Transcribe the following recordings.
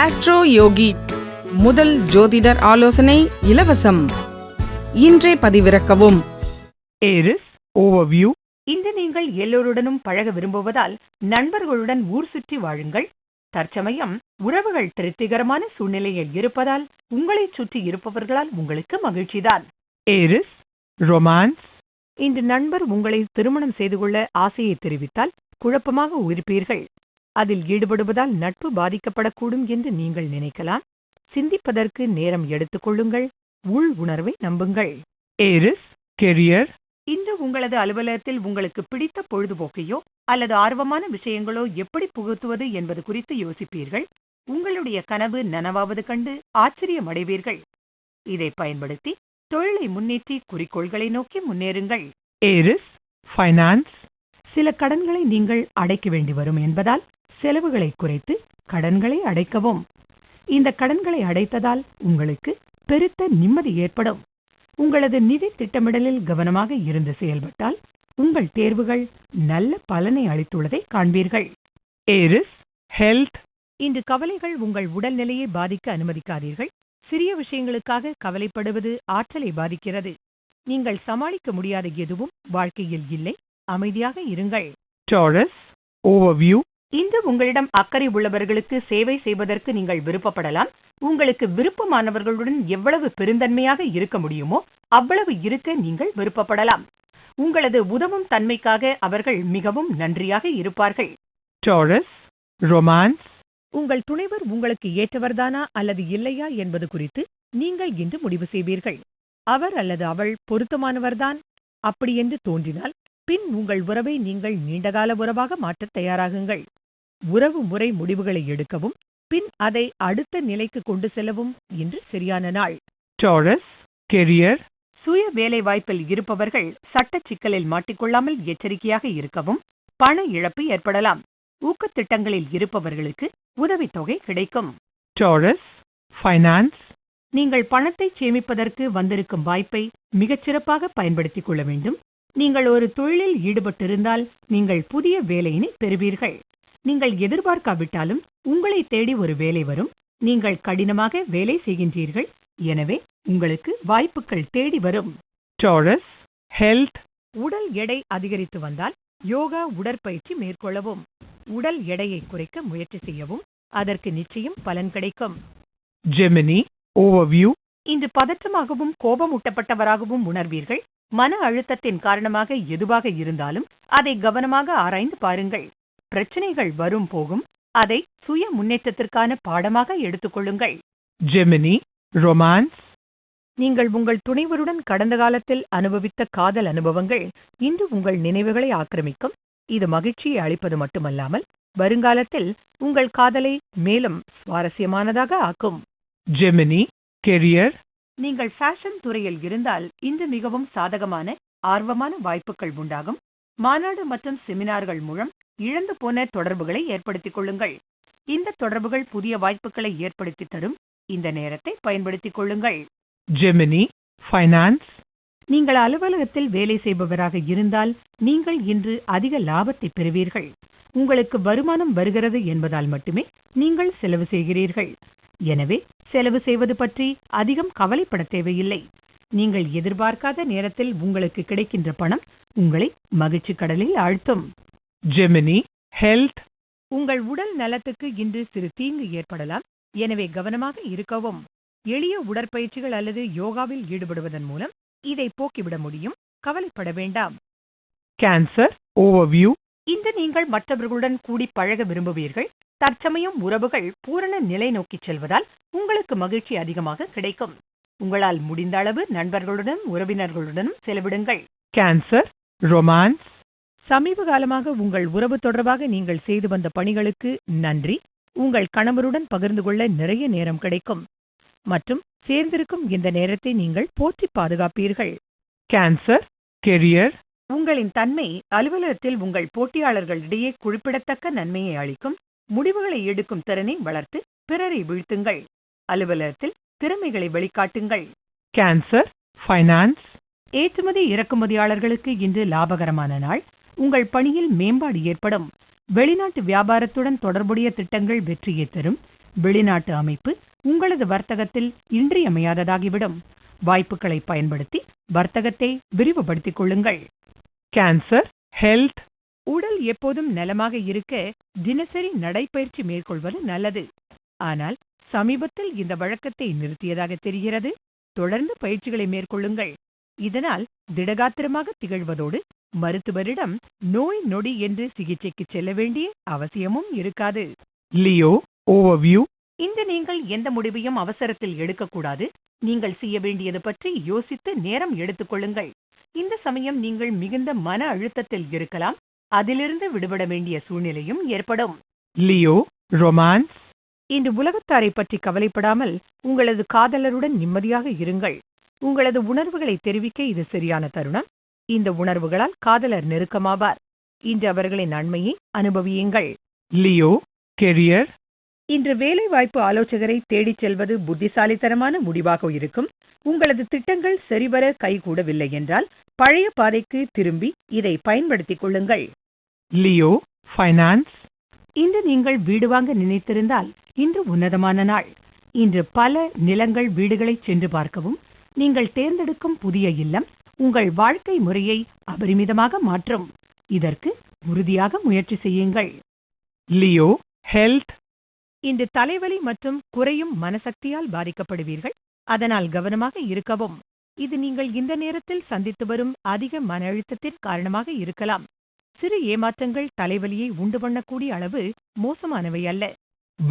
Astro யோகி முதல் ஜோதிடர் ஆலோசனை இலவசம். இன்றே பதிவிறக்கவும். ஏரிஸ் ஓவர்வியூ இன்று நீங்கள் எல்லோருடனும் பழக விரும்புவதால் நண்பர்களுடன் ஊர் சுற்றி வாழுங்கள். தற்சமயம் உறவுகள் திருப்திகரமான சூழ்நிலையில் இருப்பதால் உங்களைச் சுற்றி இருப்பவர்களால் உங்களுக்கு மகிழ்ச்சிதான். ஏரிஸ் ரொமான்ஸ் இன்று நண்பர் உங்களை திருமணம் செய்து கொள்ள ஆசையை தெரிவித்தால் குழப்பமாக இருப்பீர்கள் அதில் ஈடுபடுவதால் நட்பு பாதிக்கப்படக்கூடும் என்று நீங்கள் நினைக்கலாம். சிந்திப்பதற்கு நேரம் எடுத்துக் கொள்ளுங்கள். உள் உணர்வை நம்புங்கள். ஏரிஸ் கெரியர் இன்று உங்களது அலுவலகத்தில் உங்களுக்கு பிடித்த பொழுதுபோக்கையோ அல்லது ஆர்வமான விஷயங்களோ எப்படி புகுத்துவது என்பது குறித்து யோசிப்பீர்கள்? உங்களுடைய கனவு நனவாவது கண்டு ஆச்சரியமடைவீர்கள் இதை பயன்படுத்தி தொழிலை முன்னேற்றி குறிக்கோள்களை நோக்கி முன்னேறுங்கள். ஏரிஸ் ஃபைனான்ஸ் சில கடன்களை நீங்கள் அடைக்க வேண்டி வரும் என்பதால் செலவுகளை குறைத்து கடன்களை அடைக்கவும். இந்த கடன்களை அடைத்ததால் உங்களுக்கு பெருத்த நிம்மதி ஏற்படும். உங்களது நிதி திட்டமிடலில் கவனமாக இருந்து செயல்பட்டால் உங்கள் தேர்வுகள் நல்ல பலனை அளித்துள்ளதை காண்பீர்கள். ஏரிஸ் ஹெல்த் இன்று கவலைகள் உங்கள் உடல்நிலையை பாதிக்க அனுமதிக்காதீர்கள். சிறிய விஷயங்களுக்காக கவலைப்படுவது ஆற்றலை பாதிக்கிறது. நீங்கள் சமாளிக்க முடியாத எதுவும் வாழ்க்கையில் இல்லை. அமைதியாக இருங்கள். டாரஸ் ஓவர்வியூ இன்று உங்களிடம் அக்கறை உள்ளவர்களுக்கு சேவை செய்வதற்கு நீங்கள் விருப்பப்படலாம். உங்களுக்கு விருப்பமானவர்களுடன் எவ்வளவு பெருந்தன்மையாக இருக்க முடியுமோ அவ்வளவு இருக்க நீங்கள் விருப்பப்படலாம். உங்களது உதவும் தன்மைக்காக அவர்கள் மிகவும் நன்றியாக இருப்பார்கள். டாரஸ் ரொமான்ஸ் உங்கள் துணைவர் உங்களுக்கு ஏற்றவர்தானா அல்லது இல்லையா என்பது குறித்து நீங்கள் இன்று முடிவு செய்வீர்கள். அவர் அல்லது அவள் பொருத்தமானவர்தான். அப்படி என்று தோன்றினால் பின் உங்கள் உறவை நீங்கள் நீண்டகால உறவாக மாற்றத் தயாராகுங்கள். உறவு முறை முடிவுகளை எடுக்கவும் பின் அதை அடுத்த நிலைக்கு கொண்டு செல்லவும் இன்று சரியான நாள். டாரஸ் கெரியர் சுய வேலை வாய்ப்பில் இருப்பவர்கள் சட்ட சிக்கலில் மாட்டிக்கொள்ளாமல் எச்சரிக்கையாக இருக்கவும் பண இழப்பு ஏற்படலாம். ஊக்கத் திட்டங்களில் இருப்பவர்களுக்கு உதவித்தொகை கிடைக்கும். டாரஸ் ஃபைனான்ஸ் நீங்கள் பணத்தை சேமிப்பதற்கு வந்திருக்கும் வாய்ப்பை மிகச்சிறப்பாக பயன்படுத்திக் கொள்ள வேண்டும். நீங்கள் ஒரு தொழிலில் ஈடுபட்டிருந்தால் நீங்கள் புதிய வேலையினை பெறுவீர்கள். நீங்கள் எதிர்பார்க்காவிட்டாலும் உங்களை தேடி ஒரு வேலை வரும். நீங்கள் கடினமாக வேலை செய்கின்றீர்கள். எனவே உங்களுக்கு வாய்ப்புகள் தேடி வரும். டாரஸ் ஹெல்த் உடல் எடை அதிகரித்து வந்தால் யோகா உடற்பயிற்சி மேற்கொள்ளவும். உடல் எடையை குறைக்க முயற்சி செய்யவும். அதற்கு நிச்சயம் பலன் கிடைக்கும். ஜெமினி ஓவர்வியூ இன்று பதற்றமாகவும் கோபமூட்டப்பட்டவராகவும் உணர்வீர்கள். மன அழுத்தத்தின் காரணமாக எதுவாக இருந்தாலும் அதை கவனமாக ஆராய்ந்து பாருங்கள். பிரச்சனைகள் வரும் போகும் அதை சுய முன்னேற்றத்திற்கான பாடமாக எடுத்துக்கொள்ளுங்கள் ஜெமினி ரொமான்ஸ் நீங்கள் உங்கள் துணைவருடன் கடந்த காலத்தில் அனுபவித்த காதல் அனுபவங்கள் இன்று உங்கள் நினைவுகளை ஆக்கிரமிக்கும். இது மகிழ்ச்சியை அளிப்பது மட்டுமல்லாமல் வருங்காலத்தில் உங்கள் காதலை மேலும் சுவாரஸ்யமானதாக ஆக்கும். ஜெமினி கெரியர் நீங்கள் ஃபேஷன் துறையில் இருந்தால் இன்று மிகவும் சாதகமான ஆர்வமான வாய்ப்புகள் உண்டாகும். மாநாடு மற்றும் செமினார்கள் மூலம் இழந்து போன தொடர்புகளை ஏற்படுத்திக் கொள்ளுங்கள். இந்த தொடர்புகள் புதிய வாய்ப்புகளை ஏற்படுத்தி தரும். இந்த நேரத்தை பயன்படுத்திக் கொள்ளுங்கள். ஜெமினி ஃபைனான்ஸ் நீங்கள் அலுவலகத்தில் வேலை செய்பவராக இருந்தால் நீங்கள் இன்று அதிக லாபத்தை பெறுவீர்கள். உங்களுக்கு வருமானம் வருகிறது என்பதால் மட்டுமே நீங்கள் செலவு செய்கிறீர்கள். எனவே செலவு செய்வது பற்றி அதிகம் கவலைப்பட தேவையில்லை. நீங்கள் எதிர்பார்க்காத நேரத்தில் உங்களுக்கு கிடைக்கின்ற பணம் உங்களை மகிழ்ச்சி கடலில் ஆழ்த்தும். ஜெமினி ஹெல்த் உங்கள் உடல் நலத்துக்கு இன்று சிறு தீங்கு ஏற்படலாம். எனவே கவனமாக இருக்கவும். எளிய உடற்பயிற்சிகள் அல்லது யோகாவில் ஈடுபடுவதன் மூலம் இதை போக்கிவிட முடியும். கவலைப்பட வேண்டாம். கேன்சர் ஓவர்வியூ இன்று நீங்கள் மற்றவர்களுடன் கூடி பழக விரும்புவீர்கள். தற்சமயம் உறவுகள் பூரண நிலை நோக்கிச் செல்வதால் உங்களுக்கு மகிழ்ச்சி அதிகமாக கிடைக்கும். உங்களால் முடிந்த அளவு நண்பர்களுடன் உறவினர்களுடனும் செலவிடுங்கள். கேன்சர் ரொமான்ஸ் சமீப காலமாக உங்கள் உறவு தொடர்பாக நீங்கள் செய்து வந்த பணிகளுக்கு நன்றி. உங்கள் கணவருடன் பகிர்ந்து கொள்ள நிறைய நேரம் கிடைக்கும். மற்றும் சேர்ந்திருக்கும் இந்த நேரத்தை நீங்கள் போற்றி பாதுகாப்பீர்கள். கேன்சர் கெரியர் உங்களின் தன்மை அலுவலகத்தில் உங்கள் போட்டியாளர்களிடையே குறிப்பிடத்தக்க நன்மையை அளிக்கும். முடிவுகளை எடுக்கும் திறனை வளர்த்து பிறரை வீழ்த்துங்கள். அலுவலகத்தில் திறமைகளை வெளிக்காட்டுங்கள் கேன்சர் ஃபைனான்ஸ் ஏற்றுமதி இறக்குமதியாளர்களுக்கு இன்று லாபகரமான நாள். உங்கள் பணியில் மேம்பாடு ஏற்படும். வெளிநாட்டு வியாபாரத்துடன் தொடர்புடைய திட்டங்கள் வெற்றியை தரும். வெளிநாட்டு அமைப்பு உங்களது வர்த்தகத்தில் இன்றியமையாததாகிவிடும். வாய்ப்புகளை பயன்படுத்தி வர்த்தகத்தை விரிவுபடுத்திக் கொள்ளுங்கள். Cancer, health, உடல் எப்போதும் நலமாக இருக்க தினசரி நடைப்பயிற்சி மேற்கொள்வது நல்லது. ஆனால் சமீபத்தில் இந்த வழக்கத்தை நிறுத்தியதாக தெரிகிறது. தொடர்ந்து பயிற்சிகளை மேற்கொள்ளுங்கள். இதனால் திடகாத்திரமாக திகழ்வதோடு மருத்துவரிடம் நோய் நொடி என்று சிகிச்சைக்கு செல்ல வேண்டிய அவசியமும் இருக்காது. Leo, overview, இன்று நீங்கள் எந்த முடிவையும் அவசரத்தில் எடுக்கக்கூடாது. நீங்கள் செய்ய வேண்டியது பற்றி யோசித்து நேரம் எடுத்துக்கொள்ளுங்கள் இந்த சமயம் நீங்கள் மிகுந்த மன அழுத்தத்தில் இருக்கலாம். அதிலிருந்து விடுபட வேண்டிய சூழ்நிலையும் ஏற்படும். Leo, romance, இன்று உலகத்தாரை பற்றி கவலைப்படாமல் உங்களது காதலருடன் நிம்மதியாக இருங்கள். உங்களது உணர்வுகளை தெரிவிக்க இது சரியான தருணம். இந்த உணர்வுகளால் காதலர் நெருக்கமாவார். இன்று அவர்களின் நன்மையை அனுபவியுங்கள். Leo, career, இன்று வேலைவாய்ப்பு ஆலோசகரை தேடிச் செல்வது புத்திசாலித்தனமான முடிவாக இருக்கும். உங்களது திட்டங்கள் சரிவர கைகூடவில்லை என்றால் பழைய பாதைக்கு திரும்பி இதை பயன்படுத்திக் கொள்ளுங்கள். Leo, finance, இன்று நீங்கள் வீடு வாங்க நினைத்திருந்தால் இன்று உன்னதமான நாள். இன்று பல நிலங்கள் வீடுகளை சென்று பார்க்கவும் நீங்கள் தேர்ந்தெடுக்கும் புதிய இல்லம் உங்கள் வாழ்க்கை முறையை அபரிமிதமாக மாற்றும். இதற்கு உறுதியாக முயற்சி செய்யுங்கள். Leo, health, இன்று தலைவலி மற்றும் குறையும் மனசக்தியால் பாதிக்கப்படுவீர்கள். அதனால் கவனமாக இருக்கவும். இது நீங்கள் இந்த நேரத்தில் சந்தித்து வரும் அதிக மன அழுத்தத்தின் காரணமாக இருக்கலாம். சிறு ஏமாற்றங்கள் தலைவலியை உண்டு பண்ணக்கூடிய அளவு மோசமானவை அல்ல.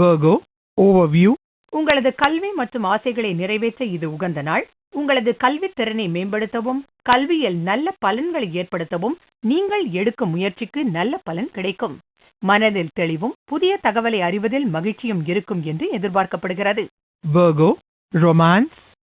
Virgo, overview, உங்களது கல்வி மற்றும் ஆசைகளை நிறைவேற்ற இது உகந்த நாள். உங்களது கல்வித் திறனை மேம்படுத்தவும் கல்வியில் நல்ல பலன்களை ஏற்படுத்தவும் நீங்கள் எடுக்கும் முயற்சிக்கு நல்ல பலன் கிடைக்கும். மனதில் தெளிவும் புதிய தகவலை அறிவதில் மகிழ்ச்சியும் இருக்கும் என்று எதிர்பார்க்கப்படுகிறது. Virgo, romance,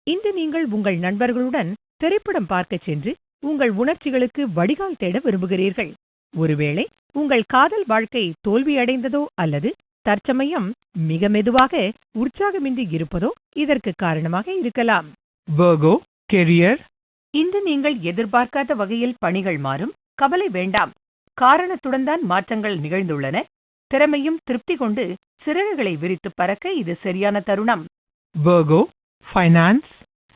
இன்று நீங்கள் உங்கள் நண்பர்களுடன் திரைப்படம் பார்க்கச் சென்று உங்கள் உணர்ச்சிகளுக்கு வடிகால் தேட விரும்புகிறீர்கள். ஒருவேளை உங்கள் காதல் வாழ்க்கை தோல்வியடைந்ததோ அல்லது தற்சமயம் மிக மெதுவாக உற்சாகமின்றி இருப்பதோ இதற்கு காரணமாக இருக்கலாம். Virgo, career, இன்று நீங்கள் எதிர்பார்க்காத வகையில் பணிகள் மாறும். கவலை வேண்டாம். காரணத்துடன் தான் மாற்றங்கள் நிகழ்ந்துள்ளன. திறமையும் திருப்தி கொண்டு சிறகுகளை விரித்து பறக்க இது சரியான தருணம். Virgo, finance,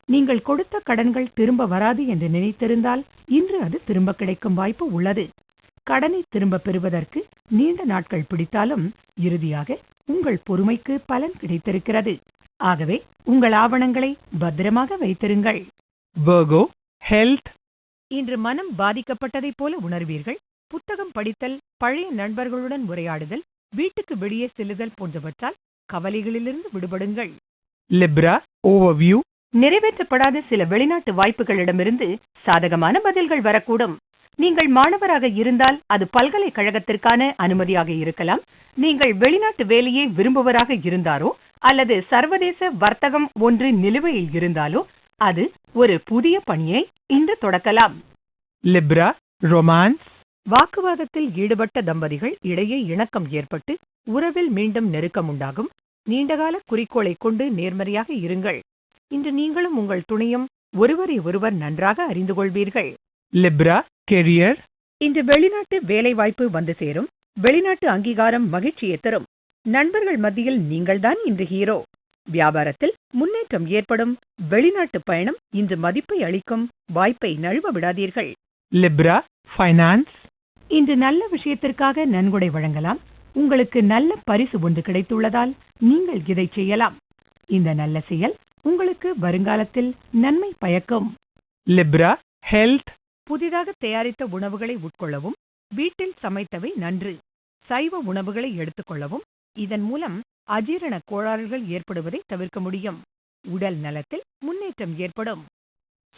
நீங்கள் கொடுத்த கடன்கள் திரும்ப வராது என்று நினைத்திருந்தால் இன்று அது திரும்ப கிடைக்கும் வாய்ப்பு உள்ளது. கடனை திரும்ப பெறுவதற்கு நீண்ட நாட்கள் பிடித்தாலும் இறுதியாக உங்கள் பொறுமைக்கு பலன் கிடைத்திருக்கிறது. ஆகவே உங்கள் ஆவணங்களை பத்திரமாக வைத்திருங்கள். Virgo, health, இன்று மனம் பாதிக்கப்பட்டதைப் போல உணர்வீர்கள். புத்தகம் படித்தல் பழைய நண்பர்களுடன் உரையாடுதல் வீட்டுக்கு வெளியே செல்லுதல் போன்றவற்றால் கவலைகளிலிருந்து விடுபடுங்கள். Libra, overview, நிறைவேற்றப்படாத சில வெளிநாட்டு வாய்ப்புகளிடமிருந்து சாதகமான பதில்கள் வரக்கூடும். நீங்கள் மாணவராக இருந்தால் அது பல்கலைக்கழகத்திற்கான அனுமதியாக இருக்கலாம். நீங்கள் வெளிநாட்டு வேலையை விரும்புவராக இருந்தாரோ அல்லது சர்வதேச வர்த்தகம் ஒன்று நிலுவையில் இருந்தாலோ அது ஒரு புதிய பணியை இன்று தொடக்கலாம். Libra, romance, வாக்குவாதத்தில் ஈடுபட்ட தம்பதிகள் இடையே இணக்கம் ஏற்பட்டு உறவில் மீண்டும் நெருக்கம் உண்டாகும். நீண்டகால குறிக்கோளை கொண்டு நேர்மறையாக இருங்கள். இன்று நீங்களும் உங்கள் துணையும் ஒருவரை ஒருவர் நன்றாக அறிந்து கொள்வீர்கள். Libra, career, இன்று வெளிநாட்டு வேலைவாய்ப்பு வந்து சேரும். வெளிநாட்டு அங்கீகாரம் மகிழ்ச்சியை தரும். நண்பர்கள் மத்தியில் நீங்கள்தான் இன்று ஹீரோ. வியாபாரத்தில் முன்னேற்றம் ஏற்படும். வெளிநாட்டு பயணம் இன்று மதிப்பை அளிக்கும். வாய்ப்பை நழுவ விடாதீர்கள். Libra, finance, இன்று நல்ல விஷயத்திற்காக நன்கொடை வழங்கலாம். உங்களுக்கு நல்ல பரிசு ஒன்று கிடைத்துள்ளதால் நீங்கள் இதை செய்யலாம். இந்த நல்ல செயல் உங்களுக்கு வருங்காலத்தில் நன்மை பயக்கும். Libra, health, புதிதாக தயாரித்த உணவுகளை உட்கொள்ளவும் வீட்டில் சமைத்தவை நன்று. சைவ உணவுகளை எடுத்துக்கொள்ளவும் இதன் மூலம் அஜீரண கோளாறுகள் ஏற்படுவதை தவிர்க்க முடியும். உடல் நலத்தில் முன்னேற்றம் ஏற்படும்.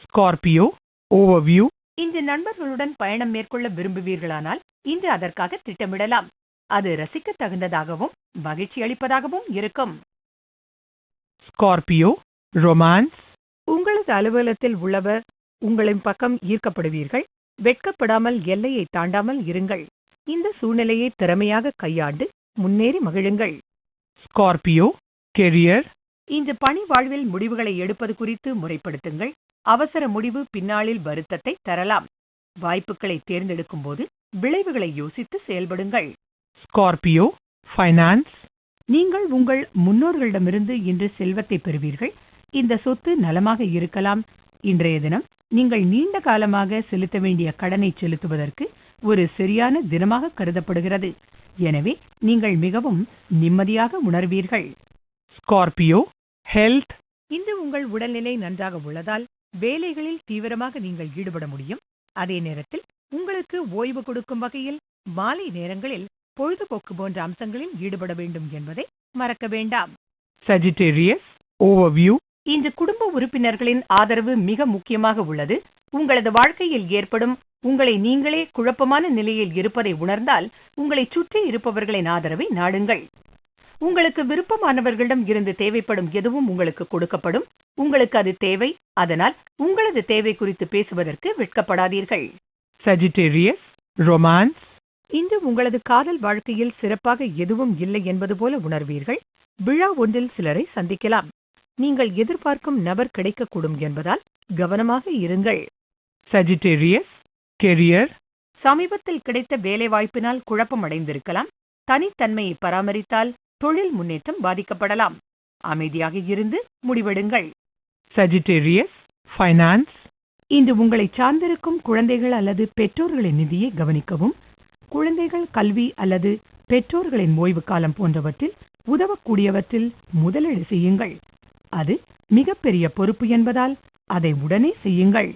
Scorpio, overview, இன்று நண்பர்களுடன் பயணம் மேற்கொள்ள விரும்புவீர்களானால் இன்று அதற்காக திட்டமிடலாம். அது ரசிக்க தகுந்ததாகவும் மகிழ்ச்சி அளிப்பதாகவும் இருக்கும். Scorpio, romance, உங்களது அலுவலகத்தில் உள்ளவர் உங்களின் பக்கம் ஈர்க்கப்படுவீர்கள். வெட்கப்படாமல் எல்லையை தாண்டாமல் இருங்கள். இந்த சூழ்நிலையை திறமையாக கையாண்டு முன்னேறி மகிழுங்கள். Scorpio, career, இன்று பணி வாழ்வில் முடிவுகளை எடுப்பது குறித்து முறைப்படுத்துங்கள். அவசர முடிவு பின்னாளில் வருத்தத்தை தரலாம். வாய்ப்புகளை தேர்ந்தெடுக்கும் போது விளைவுகளை யோசித்து செயல்படுங்கள். Scorpio, finance, நீங்கள் உங்கள் முன்னோர்களிடமிருந்து இன்று செல்வத்தை பெறுவீர்கள். இந்த சொத்து நலமாக இருக்கலாம். இன்றைய தினம் நீங்கள் நீண்ட காலமாக செலுத்த வேண்டிய கடனை செலுத்துவதற்கு ஒரு சரியான தினமாக கருதப்படுகிறது. எனவே நீங்கள் மிகவும் நிம்மதியாக உணர்வீர்கள். Scorpio, health, இன்று உங்கள் உடல்நிலை நன்றாக உள்ளதால் வேலைகளில் தீவிரமாக நீங்கள் ஈடுபட முடியும். அதே நேரத்தில் உங்களுக்கு ஓய்வு கொடுக்கும் வகையில் மாலை நேரங்களில் பொழுதுபோக்கு போன்ற அம்சங்களில் ஈடுபட வேண்டும் என்பதை மறக்க வேண்டாம். Sagittarius, overview, இன்று குடும்ப உறுப்பினர்களின் ஆதரவு மிக முக்கியமாக உள்ளது. உங்களது வாழ்க்கையில் ஏற்படும் உங்களை நீங்களே குழப்பமான நிலையில் இருப்பதை உணர்ந்தால் உங்களை சுற்றி இருப்பவர்களின் ஆதரவை நாடுங்கள். உங்களுக்கு விருப்பமானவர்களிடம் இருந்து தேவைப்படும் எதுவும் உங்களுக்கு கொடுக்கப்படும். உங்களுக்கு அது தேவை. அதனால் உங்களது தேவை குறித்து பேசுவதற்கு வெட்கப்படாதீர்கள். Sagittarius, romance, இன்று உங்களது காதல் வாழ்க்கையில் சிறப்பாக எதுவும் இல்லை என்பது போல உணர்வீர்கள். விழா ஒன்றில் சிலரை சந்திக்கலாம். நீங்கள் எதிர்பார்க்கும் நபர் கிடைக்கக்கூடும் என்பதால் கவனமாக இருங்கள். Sagittarius, career, சமீபத்தில் கிடைத்த வேலைவாய்ப்பினால் குழப்பம் அடைந்திருக்கலாம் தனித்தன்மையை பராமரித்தால் தொழில் முன்னேற்றம் பாதிக்கப்படலாம். அமைதியாக இருந்து முடிவெடுங்கள். Sagittarius, finance, இன்று உங்களை சார்ந்திருக்கும் குழந்தைகள் அல்லது பெற்றோர்களின் நிதியை கவனிக்கவும். குழந்தைகள் கல்வி அல்லது பெற்றோர்களின் ஓய்வு காலம் போன்றவற்றில் உதவக்கூடியவற்றில் முதலீடு செய்யுங்கள். அது மிகப்பெரிய பொறுப்பு என்பதால் அதை உடனே செய்யுங்கள்.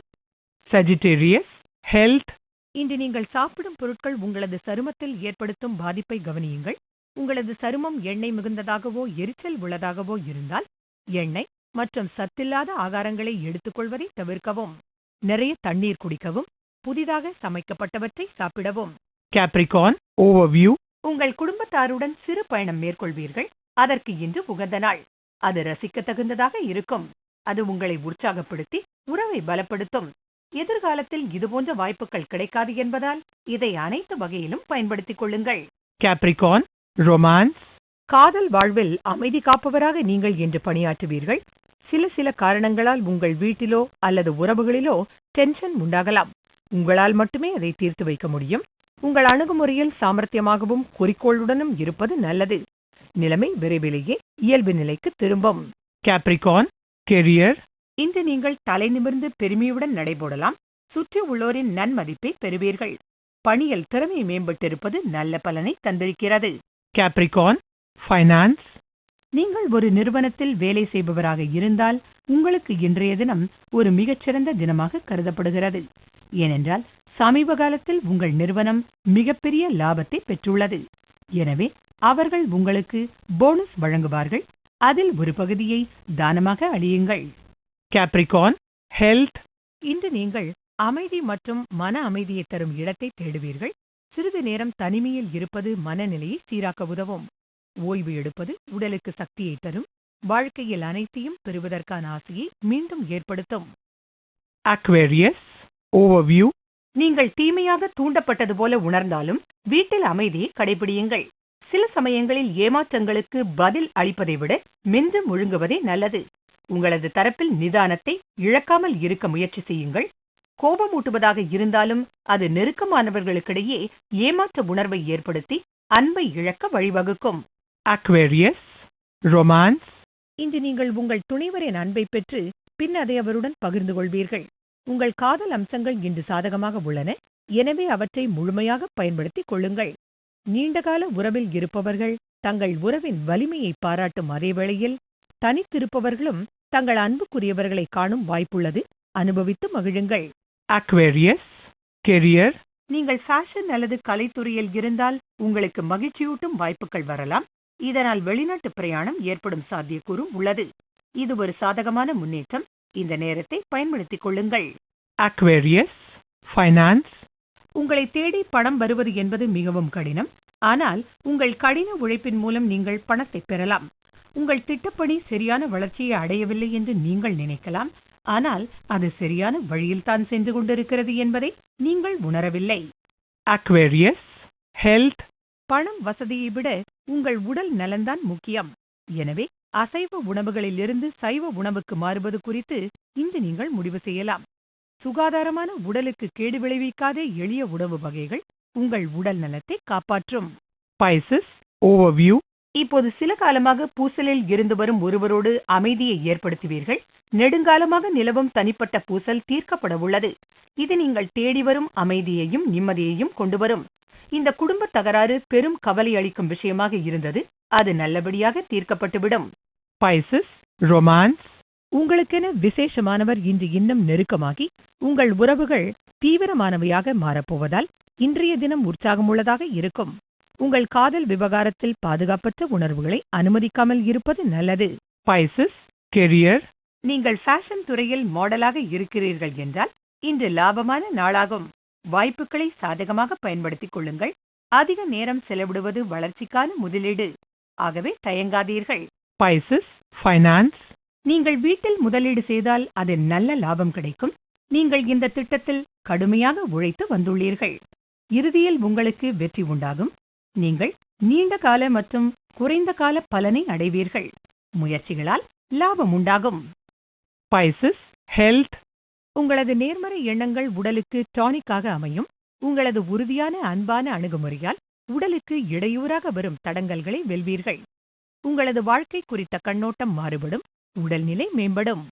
Sagittarius, health, இன்று நீங்கள் சாப்பிடும் பொருட்கள் உங்களது சருமத்தில் ஏற்படுத்தும் பாதிப்பை கவனியுங்கள். உங்களது சருமம் எண்ணெய் மிகுந்ததாகவோ எரிச்சல் உள்ளதாகவோ இருந்தால் எண்ணெய் மற்றும் சத்தில்லாத ஆகாரங்களை எடுத்துக்கொள்வதை தவிர்க்கவும். நிறைய தண்ணீர் குடிக்கவும் புதிதாக சமைக்கப்பட்டவற்றை சாப்பிடவும். Capricorn, overview, உங்கள் குடும்பத்தாருடன் சிறு பயணம் மேற்கொள்வீர்கள். அதற்கு இன்று உகந்த நாள். அது ரசிக்கத்தகுந்ததாக இருக்கும். அது உங்களை உற்சாகப்படுத்தி உறவை பலப்படுத்தும். எதிர்காலத்தில் இதுபோன்ற வாய்ப்புகள் கிடைக்காது என்பதால் இதை அனைத்து வகையிலும் பயன்படுத்திக் கொள்ளுங்கள். Capricorn, romance, காதல் வாழ்வில் அமைதி காப்பவராக நீங்கள் என்று பணியாற்றுவீர்கள். சில சில காரணங்களால் உங்கள் வீட்டிலோ அல்லது உறவுகளிலோ டென்ஷன் உண்டாகலாம். உங்களால் மட்டுமே அதை தீர்த்து வைக்க முடியும். உங்கள் அணுகுமுறையில் சாமர்த்தியமாகவும் குறிக்கோளுடனும் இருப்பது நல்லது. நிலைமை விரைவிலேயே இயல்பு நிலைக்கு திரும்பும். Capricorn, career, இன்று நீங்கள் தலை நிமிர்ந்து பெருமையுடன் நடைபோடலாம். சுற்றி உள்ளோரின் நன்மதிப்பை பெறுவீர்கள். பணியில் திறமை மேம்பட்டிருப்பது நல்ல பலனை தந்திருக்கிறது. Capricorn, finance, நீங்கள் ஒரு நிறுவனத்தில் வேலை செய்பவராக இருந்தால் உங்களுக்கு இன்றைய தினம் ஒரு மிகச்சிறந்த தினமாக கருதப்படுகிறது. ஏனென்றால் சமீப காலத்தில் உங்கள் நிறுவனம் மிகப்பெரிய லாபத்தை பெற்றுள்ளது. எனவே அவர்கள் உங்களுக்கு போனஸ் வழங்குவார்கள். அதில் ஒரு பகுதியை தானமாக அளியுங்கள் Capricorn, health, இன்று நீங்கள் அமைதி மற்றும் மன அமைதியை தரும் இடத்தை தேடுவீர்கள். சிறிது நேரம் தனிமையில் இருப்பது மனநிலையை சீராக்க உதவும். ஓய்வு எடுப்பது உடலுக்கு சக்தியை தரும். வாழ்க்கையில் அனைத்தையும் பெறுவதற்கான ஆசையை மீண்டும் ஏற்படுத்தும். Aquarius, overview, நீங்கள் தீமையாக தூண்டப்பட்டது போல உணர்ந்தாலும் வீட்டில் அமைதியை கடைபிடியுங்கள். சில சமயங்களில் ஏமாற்றங்களுக்கு பதில் அளிப்பதை விட மென்று முழுங்குவதே நல்லது. உங்களது தரப்பில் நிதானத்தை இழக்காமல் இருக்க முயற்சி செய்யுங்கள். கோபமூட்டுவதாக இருந்தாலும் அது நெருக்கமானவர்களுக்கிடையே ஏமாற்ற உணர்வை ஏற்படுத்தி அன்பை இழக்க வழிவகுக்கும். Aquarius, romance, இன்று நீங்கள் உங்கள் துணைவரின் அன்பை பெற்று பின் அதை அவருடன் பகிர்ந்து கொள்வீர்கள். உங்கள் காதல் அம்சங்கள் இன்று சாதகமாக உள்ளன. எனவே அவற்றை முழுமையாக பயன்படுத்திக் கொள்ளுங்கள். நீண்டகால உறவில் இருப்பவர்கள் தங்கள் உறவின் வலிமையை பாராட்டும் அதே வேளையில் தனித்திருப்பவர்களும் தங்கள் அன்புக்குரியவர்களை காணும் வாய்ப்புள்ளது. அனுபவித்து மகிழுங்கள். Aquarius, career, நீங்கள் ஃபேஷன் அல்லது கலைத்துறையில் இருந்தால் உங்களுக்கு மகிழ்ச்சியூட்டும் வாய்ப்புகள் வரலாம். இதனால் வெளிநாட்டு பிரயாணம் ஏற்படும் சாத்தியக்கூறும் உள்ளது. இது ஒரு சாதகமான முன்னேற்றம். இந்த நேரத்தை பயன்படுத்திக் கொள்ளுங்கள். Aquarius, finance, உங்களை தேடி பணம் வருவது என்பது மிகவும் கடினம். ஆனால் உங்கள் கடின உழைப்பின் மூலம் நீங்கள் பணத்தை பெறலாம். உங்கள் திட்டப்படி சரியான வளர்ச்சியை அடையவில்லை என்று நீங்கள் நினைக்கலாம். ஆனால் அது சரியான வழியில்தான் சென்று கொண்டிருக்கிறது என்பதை நீங்கள் உணரவில்லை. Aquarius, health, பணம் வசதியை விட உங்கள் உடல் நலன்தான் முக்கியம். எனவே அசைவ உணவுகளிலிருந்து சைவ உணவுக்கு மாறுவது குறித்து இன்று நீங்கள் முடிவு செய்யலாம். சுகாதாரமான உடலுக்கு கேடு விளைவிக்காத எளிய உணவு வகைகள் உங்கள் உடல் நலத்தை காப்பாற்றும். Pisces, overview, இப்போது சில காலமாக பூசலில் இருந்து வரும் ஒருவரோடு அமைதியை ஏற்படுத்துவீர்கள். நெடுங்காலமாக நிலவும் தனிப்பட்ட பூசல் தீர்க்கப்பட உள்ளது. இது நீங்கள் தேடி வரும் அமைதியையும் நிம்மதியையும் கொண்டு வரும். இந்த குடும்ப தகராறு பெரும் கவலை அளிக்கும் விஷயமாக இருந்தது. அது நல்லபடியாக தீர்க்கப்பட்டுவிடும். பைசஸ் ரொமான்ஸ் உங்களுக்கென விசேஷமானவர் இன்று இன்னும் நெருக்கமாகி உங்கள் உறவுகள் தீவிரமானவையாக மாறப்போவதால் இன்றைய தினம் உற்சாகமுள்ளதாக இருக்கும். உங்கள் காதல் விவகாரத்தில் பாதுகாப்பற்ற உணர்வுகளை அனுமதிக்காமல் இருப்பது நல்லது. Pisces, career, நீங்கள் ஃபேஷன் துறையில் மாடலாக இருக்கிறீர்கள் என்றால் இன்று லாபமான நாளாகும். வாய்ப்புகளை சாதகமாக பயன்படுத்திக் கொள்ளுங்கள். அதிக நேரம் செலவிடுவது வளர்ச்சிக்கான முதலீடு. ஆகவே தயங்காதீர்கள். Pisces, finance, நீங்கள் வீட்டில் முதலீடு செய்தால் அது நல்ல லாபம் கிடைக்கும். நீங்கள் இந்த திட்டத்தில் கடுமையாக உழைத்து வந்துள்ளீர்கள். இறுதியில் உங்களுக்கு வெற்றி உண்டாகும். நீங்கள் நீண்ட கால மற்றும் குறைந்த கால பலனை அடைவீர்கள். முயற்சிகளால் லாபம் உண்டாகும். Pisces, health, உங்களது நேர்மறை எண்ணங்கள் உடலுக்கு டானிக்காக அமையும். உங்களது உறுதியான அன்பான அணுகுமுறையால் உடலுக்கு இடையூறாக வரும் தடங்கல்களை வெல்வீர்கள். உங்களது வாழ்க்கை குறித்த கண்ணோட்டம் மாறுபடும். உடல்நிலை மேம்படும்.